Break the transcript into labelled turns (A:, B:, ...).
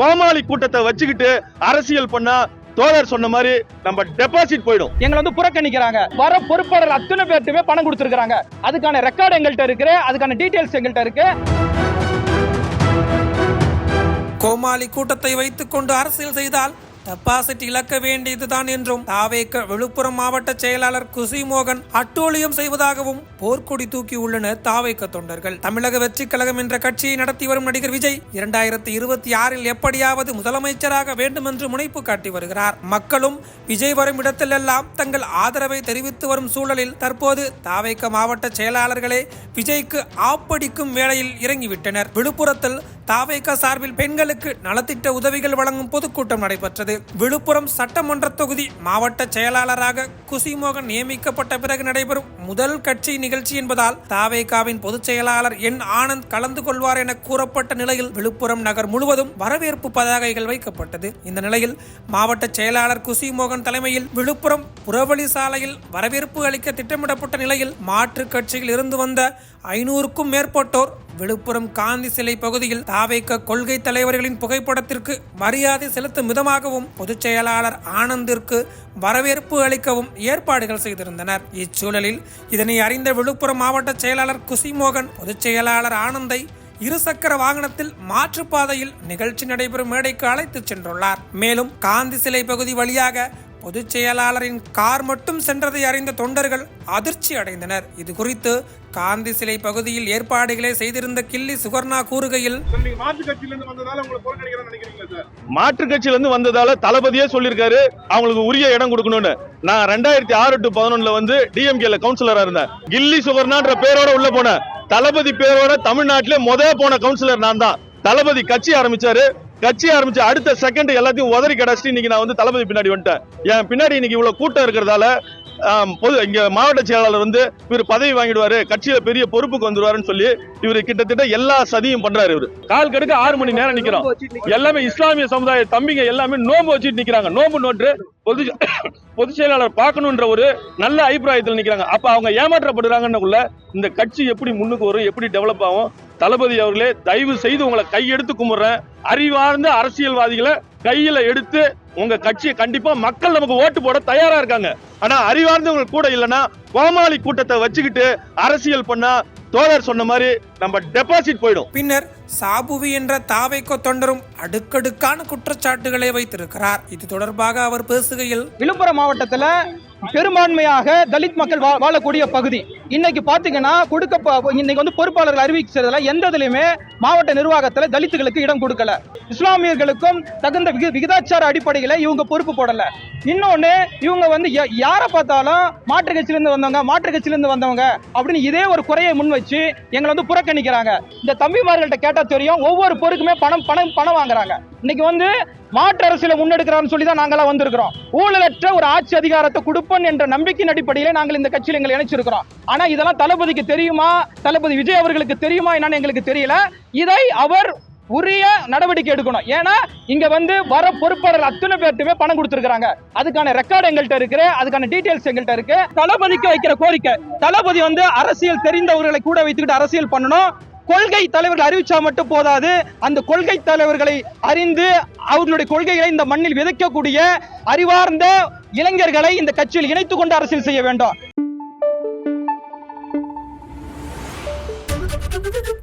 A: கோமாளி கூட்டத்தை வச்சுக்கிட்டு அரசியல் பண்ணா தோழர் சொன்ன மாதிரி நம்ம டெபாசிட் போயிடும்.
B: எங்களை வந்து புறக்கணிக்கிறாங்க. வர பொறுப்பாளர் அத்தனை பேர்ட்டுமே பணம் கொடுத்துருக்காங்க அதுக்கான ரெக்கார்டு எங்கள்கிட்ட இருக்கு. அதுக்கான டீடைல்ஸ் எங்கள்கிட்ட இருக்கு.
C: கோமாளி கூட்டத்தை வைத்துக்கொண்டு அரசியல் செய்தால் டெபாசிட் இழக்க வேண்டியதுதான் என்றும் தாவேக்க விழுப்புரம் மாவட்ட செயலாளர் குசிமோகன் அட்டூழியம் செய்வதாகவும் போர்க்கொடி தூக்கி உள்ளனர் தாவேக்க தொண்டர்கள். தமிழக வெற்றிக் கழகம் என்ற கட்சியை நடத்தி வரும் நடிகர் விஜய் இரண்டாயிரத்தி இருபத்தி ஆறில் எப்படியாவது முதலமைச்சராக வேண்டும் என்று முனைப்பு காட்டி வருகிறார். மக்களும் விஜய் வரும் இடத்திலெல்லாம் தங்கள் ஆதரவை தெரிவித்து வரும் சூழலில் தற்போது தாவேக்க மாவட்ட செயலாளர்களே விஜய்க்கு ஆப்படிக்கும் வேளையில் இறங்கிவிட்டனர். விழுப்புரத்தில் தாவேக சார்பில் பெண்களுக்கு நலத்திட்ட உதவிகள் வழங்கும் பொதுக்கூட்டம் நடைபெற்றது. விழுப்புரம் சட்டமன்ற தொகுதி மாவட்ட செயலாளராக குசிமோகன் நியமிக்கப்பட்ட பிறகு நடைபெறும் முதல் கட்சி நிகழ்ச்சி என்பதால் தாவேகாவின் பொதுச் செயலாளர் என் ஆனந்த் கலந்து கொள்வார் என கூறப்பட்ட நிலையில் விழுப்புரம் நகர் முழுவதும் வரவேற்பு பதாகைகள் வைக்கப்பட்டது. இந்த நிலையில் மாவட்ட செயலாளர் குசிமோகன் தலைமையில் விழுப்புரம் புறவழி சாலையில் வரவேற்பு அளிக்க திட்டமிடப்பட்ட நிலையில் மாற்றுக் கட்சியில் இருந்து வந்த ஐநூறுக்கும் மேற்பட்டோர் விழுப்புரம் காந்தி சிலை பகுதியில் தாவேக்க கொள்கை தலைவர்களின் புகைப்படத்திற்கு மரியாதை செலுத்தும் விதமாகவும் பொதுச் செயலாளர் ஆனந்திற்கு வரவேற்பு அளிக்கவும் ஏற்பாடுகள் செய்திருந்தனர். இச்சூழலில் இதனை அறிந்த விழுப்புரம் மாவட்ட செயலாளர் குசிமோகன் பொதுச் செயலாளர் ஆனந்தை இருசக்கர வாகனத்தில் மாற்றுப்பாதையில் நிகழ்ச்சி நடைபெறும் மேடைக்கு அழைத்துச் சென்றுள்ளார். மேலும் காந்தி சிலை பகுதி வழியாக பொதுச் செயலாளரின் கார் மட்டும் சென்றதை அறிந்த தொண்டர்கள் அதிர்ச்சி அடைந்தனர். இது குறித்து காந்தி சிலை பகுதியில் ஏற்பாடுகளை செய்திருந்த கில்லி சுகர்ணா கூறுகையில்
D: மாற்று கட்சியில இருந்து வந்ததால உங்களை புறக்கணிக்கிறேன்னு நினைக்கிறீங்களா சார்?
A: மாற்று கட்சியில இருந்து வந்ததால தளபதியே சொல்லியிருக்காரு அவங்களுக்கு உரிய இடம் கொடுக்கணும்னு. நான் ரெண்டாயிரத்தி ஆறு டு பதினொன்னுல வந்து டிஎம்கேல கவுன்சிலரா இருந்தேன். கில்லி சுகர்னான்ற பேரோட உள்ள போனேன். தளபதி பேரோட தமிழ்நாட்டிலே முத போன கவுன்சிலர் நான் தான். தளபதி கட்சி ஆரம்பிச்சாரு. கட்சி ஆரம்பிச்சு அடுத்த செகண்ட் எல்லாத்தையும் உதறி கடைச்சிட்டு இன்னைக்கு நான் வந்து தளபதி பின்னாடி வந்துட்டேன். என் பின்னாடி இன்னைக்கு இவ்வளவு கூட்டம் இருக்கிறதால பொது இங்க மாவட்ட செயலாளர் வந்து இவர் பதவி வாங்கிடுவாரு கட்சியில பெரிய பொறுப்புக்கு வந்துருவாருன்னு சொல்லி இவர் கிட்டத்தட்ட எல்லா சதியும் பண்றாரு இவரு. கால் கடுக்க ஆறு மணி நேரம் நிக்கிறோம். எல்லாமே இஸ்லாமிய சமுதாய தம்பிங்க எல்லாமே நோம்பு வச்சுட்டு நிக்கிறாங்க. நோம்பு நோட்டு பொது பொதுச் செயலாளர் பார்க்கணுன்ற ஒரு நல்ல அபிப்பிராயத்தில் நிக்கிறாங்க. அப்ப அவங்க ஏமாற்றப்படுறாங்கன்னுக்குள்ள இந்த கட்சி எப்படி முன்னுக்கு வரும் எப்படி டெவலப் ஆகும்? தளபதி அவர்களே தயவு செய்து உங்களை கையெடுத்து கும்பிடுறேன். அறிவார்ந்த அரசியல்வாதிகளை கையில எடுத்து உங்க கட்சியை கண்டிப்பா மக்கள் நமக்கு ஓட்டு போட தயாரா இருக்காங்க. ஆனா அறிவார்ந்தவங்க கூட இல்லைன்னா கோமாளி கூட்டத்தை வச்சுக்கிட்டு அரசியல் பண்ணா தோழர் சொன்ன மாதிரி நம்ம டெபாசிட் போயிடும்.
C: பின்னர் சாபுவி என்ற தாவைக்கோ தொண்டரும் அடுக்கடுக்கான குற்றச்சாட்டுகளை வைத்திருக்கிறார். இது தொடர்பாக அவர் பேசுகையில்
B: விழுப்புரம் மாவட்டத்துல பெரும்பான்மையாக தலித் மக்கள் வா- வாழக்கூடிய பகுதி. இன்னைக்கு பார்த்தீங்கன்னா கொடுக்க இன்னைக்கு வந்து பொறுப்பாளர்கள் அறிவிக்கிறதுல எந்த இதுலையுமே மாவட்ட நிர்வாகத்தில் தலித்துகளுக்கு இடம் கொடுக்கல. இஸ்லாமியர்களுக்கும் தகுந்த விகிதாச்சார அடிப்படையில் இவங்க பொறுப்பு போடல. இன்னொன்று இவங்க வந்து யாரை பார்த்தாலும் மாற்று கட்சியிலேருந்து வந்தவங்க மாற்று கட்சியிலேருந்து வந்தவங்க அப்படின்னு இதே ஒரு குறையை முன் வச்சு எங்களை வந்து புறக்கணிக்கிறாங்க. இந்த தம்பிமார்கள்ட்ட கேட்டால் தெரியும் ஒவ்வொரு பொருக்குமே பணம் பணம் பணம் வாங்குறாங்க. இன்னைக்கு வந்து மாற்று அரசியலை முன்னெடுக்கிறான்னு சொல்லி தான் நாங்களாம் வந்திருக்கிறோம். ஊழலற்ற ஒரு ஆட்சி அதிகாரத்தை கொடுப்போம் என்ற நம்பிக்கையின் அடிப்படையில் நாங்கள் இந்த கட்சியில் எங்களை இணைச்சிருக்கிறோம். ஆனா இதெல்லாம் தளபதிக்கு தெரியுமா? தளபதி விஜய் அவர்களுக்கு தெரியுமா என்னன்னு எங்களுக்கு தெரியல. இதை அவர் உரிய நடவடிக்கை எடுக்கணும். ஏன்னா இங்க வந்து வர பொறுப்பாளர் அத்தனை பேர்ட்டுமே பணம் கொடுத்துருக்காங்க அதுக்கான ரெக்கார்டு எங்கள்கிட்ட இருக்கு. அதுக்கான டீடைல்ஸ் எங்கள்கிட்ட இருக்கு. தளபதிக்கு வைக்கிற கோரிக்கை. தளபதி வந்து அரசியல் தெரிந்தவர்களை கூட வைத்துக்கிட்டு அரசியல் பண்ணணும். கொள்கை தலைவர்கள் அறிவிச்சா மட்டும் போதாது. அந்த கொள்கை தலைவர்களை அறிந்து அவர்களுடைய கொள்கைகளை இந்த மண்ணில் விதைக்கக்கூடிய அறிவார்ந்த இளைஞர்களை இந்த கட்சியில் இணைத்துக் கொண்டு அரசியல் செய்ய வேண்டும். Thank you.